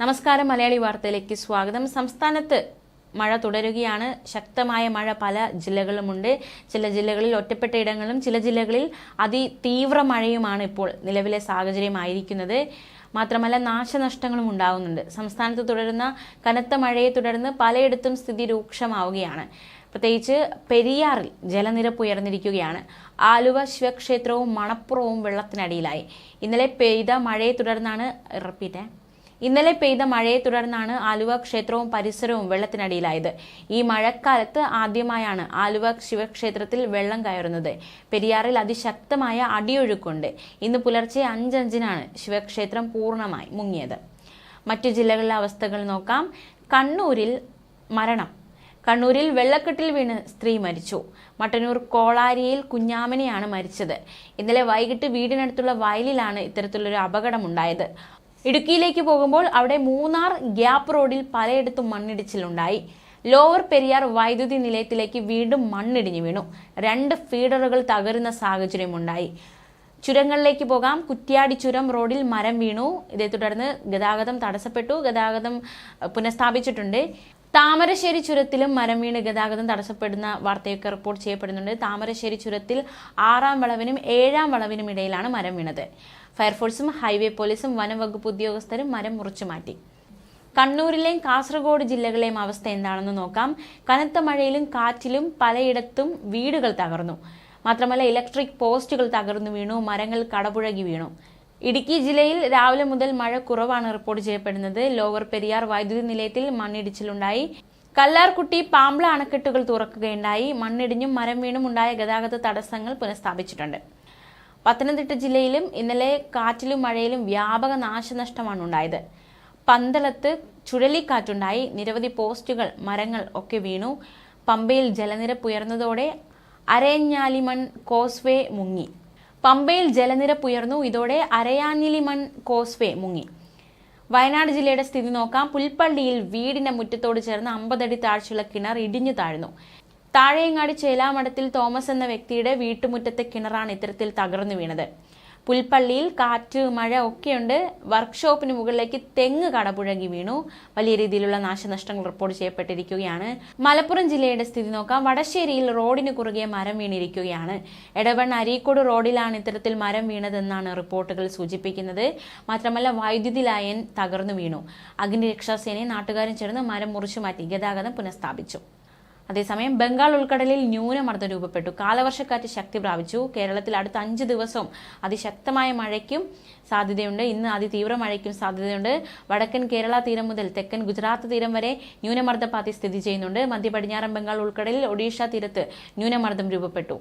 നമസ്കാരം മലയാളി വാർത്തയിലേക്ക് സ്വാഗതം. സംസ്ഥാനത്ത് മഴ തുടരുകയാണ്. ശക്തമായ മഴ പല ജില്ലകളിലുമുണ്ട്. ചില ജില്ലകളിൽ ഒറ്റപ്പെട്ട ഇടങ്ങളും ചില ജില്ലകളിൽ അതിതീവ്ര മഴയുമാണ് ഇപ്പോൾ നിലവിലെ സാഹചര്യമായിരിക്കുന്നത് മാത്രമല്ല നാശനഷ്ടങ്ങളും ഉണ്ടാകുന്നുണ്ട് സംസ്ഥാനത്ത് തുടരുന്ന കനത്ത മഴയെ തുടർന്ന് പലയിടത്തും സ്ഥിതി രൂക്ഷമാവുകയാണ്. പ്രത്യേകിച്ച് പെരിയാറിൽ ജലനിരപ്പ് ഉയർന്നിരിക്കുകയാണ്. ആലുവ ശിവക്ഷേത്രവും മണപ്പുറവും വെള്ളത്തിനടിയിലായി. ഇന്നലെ പെയ്ത മഴയെ തുടർന്നാണ് റിപ്പീറ്റേ. ഇന്നലെ പെയ്ത മഴയെ തുടർന്നാണ് ആലുവ ക്ഷേത്രവും പരിസരവും വെള്ളത്തിനടിയിലായത്. ഈ മഴക്കാലത്ത് ആദ്യമായാണ് ആലുവ ശിവക്ഷേത്രത്തിൽ വെള്ളം കയറുന്നത്. പെരിയാറിൽ അതിശക്തമായ അടിയൊഴുക്കുണ്ട്. ഇന്ന് പുലർച്ചെ അഞ്ചഞ്ചിനാണ് ശിവക്ഷേത്രം പൂർണമായി മുങ്ങിയത്. മറ്റു ജില്ലകളിലെ അവസ്ഥകൾ നോക്കാം. കണ്ണൂരിൽ മരണം. കണ്ണൂരിൽ വെള്ളക്കെട്ടിൽ വീണ് സ്ത്രീ മരിച്ചു. മട്ടന്നൂർ കോളാരിയിൽ കുഞ്ഞാമനെയാണ് മരിച്ചത്. ഇന്നലെ വൈകിട്ട് വീടിനടുത്തുള്ള വയലിലാണ് ഇത്തരത്തിലൊരു അപകടമുണ്ടായത്. ഇടുക്കിയിലേക്ക് പോകുമ്പോൾ അവിടെ മൂന്നാർ ഗ്യാപ്പ് റോഡിൽ പലയിടത്തും മണ്ണിടിച്ചിലുണ്ടായി. ലോവർ പെരിയാർ വൈദ്യുതി നിലയത്തിലേക്ക് വീണ്ടും മണ്ണിടിഞ്ഞു വീണു. രണ്ട് ഫീഡറുകൾ തകരുന്ന സാഹചര്യമുണ്ടായി. ചുരങ്ങളിലേക്ക് പോകാം. കുറ്റ്യാടി ചുരം റോഡിൽ മരം വീണു. ഇതേ തുടർന്ന് ഗതാഗതം തടസ്സപ്പെട്ടു. ഗതാഗതം പുനഃസ്ഥാപിച്ചിട്ടുണ്ട്. താമരശ്ശേരി ചുരത്തിലും മരം വീണ് ഗതാഗതം തടസ്സപ്പെടുന്ന വാർത്തയൊക്കെ റിപ്പോർട്ട് ചെയ്യപ്പെടുന്നുണ്ട്. താമരശ്ശേരി ചുരത്തിൽ ആറാം വളവിനും ഏഴാം വളവിനും ഇടയിലാണ് മരം വീണത്. ഫയർഫോഴ്സും ഹൈവേ പോലീസും വനംവകുപ്പ് ഉദ്യോഗസ്ഥരും മരം മുറിച്ചു മാറ്റി. കണ്ണൂരിലെയും കാസർഗോഡ് ജില്ലകളിലെയും അവസ്ഥ എന്താണെന്ന് നോക്കാം. കനത്ത മഴയിലും കാറ്റിലും പലയിടത്തും വീടുകൾ തകർന്നു. മാത്രമല്ല ഇലക്ട്രിക് പോസ്റ്റുകൾ തകർന്നു വീണു. മരങ്ങൾ കടപുഴകി വീണു. ഇടുക്കി ജില്ലയിൽ രാവിലെ മുതൽ മഴ കുറവാണ് റിപ്പോർട്ട് ചെയ്യപ്പെടുന്നത്. ലോവർ പെരിയാർ വൈദ്യുതി നിലയത്തിൽ മണ്ണിടിച്ചിലുണ്ടായി. കല്ലാർകുട്ടി പാമ്പ്ള അണക്കെട്ടുകൾ തുറക്കുകയുണ്ടായി. മണ്ണിടിഞ്ഞും മരം വീണും ഉണ്ടായ ഗതാഗത തടസ്സങ്ങൾ പുനഃസ്ഥാപിച്ചിട്ടുണ്ട്. പത്തനംതിട്ട ജില്ലയിലും ഇന്നലെ കാറ്റിലും മഴയിലും വ്യാപക നാശനഷ്ടമാണ് ഉണ്ടായത്. പന്തളത്ത് ചുഴലിക്കാറ്റുണ്ടായി. നിരവധി പോസ്റ്റുകൾ മരങ്ങൾ ഒക്കെ വീണു. പമ്പയിൽ ജലനിരപ്പ് ഉയർന്നതോടെ അരയഞ്ഞാലിമൺ കോസ്വേ മുങ്ങി. പമ്പയിൽ ജലനിരപ്പ് ഉയർന്നു. ഇതോടെ അരയാഞ്ഞിലിമൺ കോസ്വേ മുങ്ങി. വയനാട് ജില്ലയുടെ സ്ഥിതി നോക്കാം. പുൽപ്പള്ളിയിൽ വീടിന്റെ മുറ്റത്തോട് ചേർന്ന് അമ്പതടി താഴ്ചയുള്ള കിണർ ഇടിഞ്ഞു താഴ്ന്നു. താഴെയങ്ങാടി ചേലാമഠത്തിൽ തോമസ് എന്ന വ്യക്തിയുടെ വീട്ടുമുറ്റത്തെ കിണറാണ് ഇത്തരത്തിൽ തകർന്നു വീണത്. പുൽപ്പള്ളിയിൽ കാറ്റ് മഴ ഒക്കെയുണ്ട്. വർക്ക്ഷോപ്പിന് മുകളിലേക്ക് തെങ്ങ് കടപുഴകി വീണു. വലിയ രീതിയിലുള്ള നാശനഷ്ടങ്ങൾ റിപ്പോർട്ട് ചെയ്യപ്പെട്ടിരിക്കുകയാണ്. മലപ്പുറം ജില്ലയുടെ സ്ഥിതി നോക്കാം. വടശ്ശേരിയിൽ റോഡിന് കുറുകെ മരം വീണിരിക്കുകയാണ്. എടവൺ അരീക്കോട് റോഡിലാണ് ഇത്തരത്തിൽ മരം വീണതെന്നാണ് റിപ്പോർട്ടുകൾ സൂചിപ്പിക്കുന്നത്. മാത്രമല്ല വൈദ്യുതി ലൈൻ തകർന്നു വീണു. അഗ്നിരക്ഷാസേനയും നാട്ടുകാരും ചേർന്ന് മരം മുറിച്ചു മാറ്റി ഗതാഗതം പുനഃസ്ഥാപിച്ചു. അതേസമയം ബംഗാൾ ഉൾക്കടലിൽ ന്യൂനമർദ്ദം രൂപപ്പെട്ടു. കാലവർഷക്കാറ്റ് ശക്തി പ്രാപിച്ചു. കേരളത്തിൽ അടുത്ത അഞ്ച് ദിവസവും അതിശക്തമായ മഴയ്ക്കും സാധ്യതയുണ്ട്. ഇന്ന് അതിതീവ്ര മഴയ്ക്കും സാധ്യതയുണ്ട്. വടക്കൻ കേരള തീരം മുതൽ തെക്കൻ ഗുജറാത്ത് തീരം വരെ ന്യൂനമർദ്ദപാത്തി സ്ഥിതി ചെയ്യുന്നുണ്ട്. മധ്യ പടിഞ്ഞാറൻ ബംഗാൾ ഉൾക്കടലിൽ ഒഡീഷ തീരത്ത് ന്യൂനമർദ്ദം രൂപപ്പെട്ടു.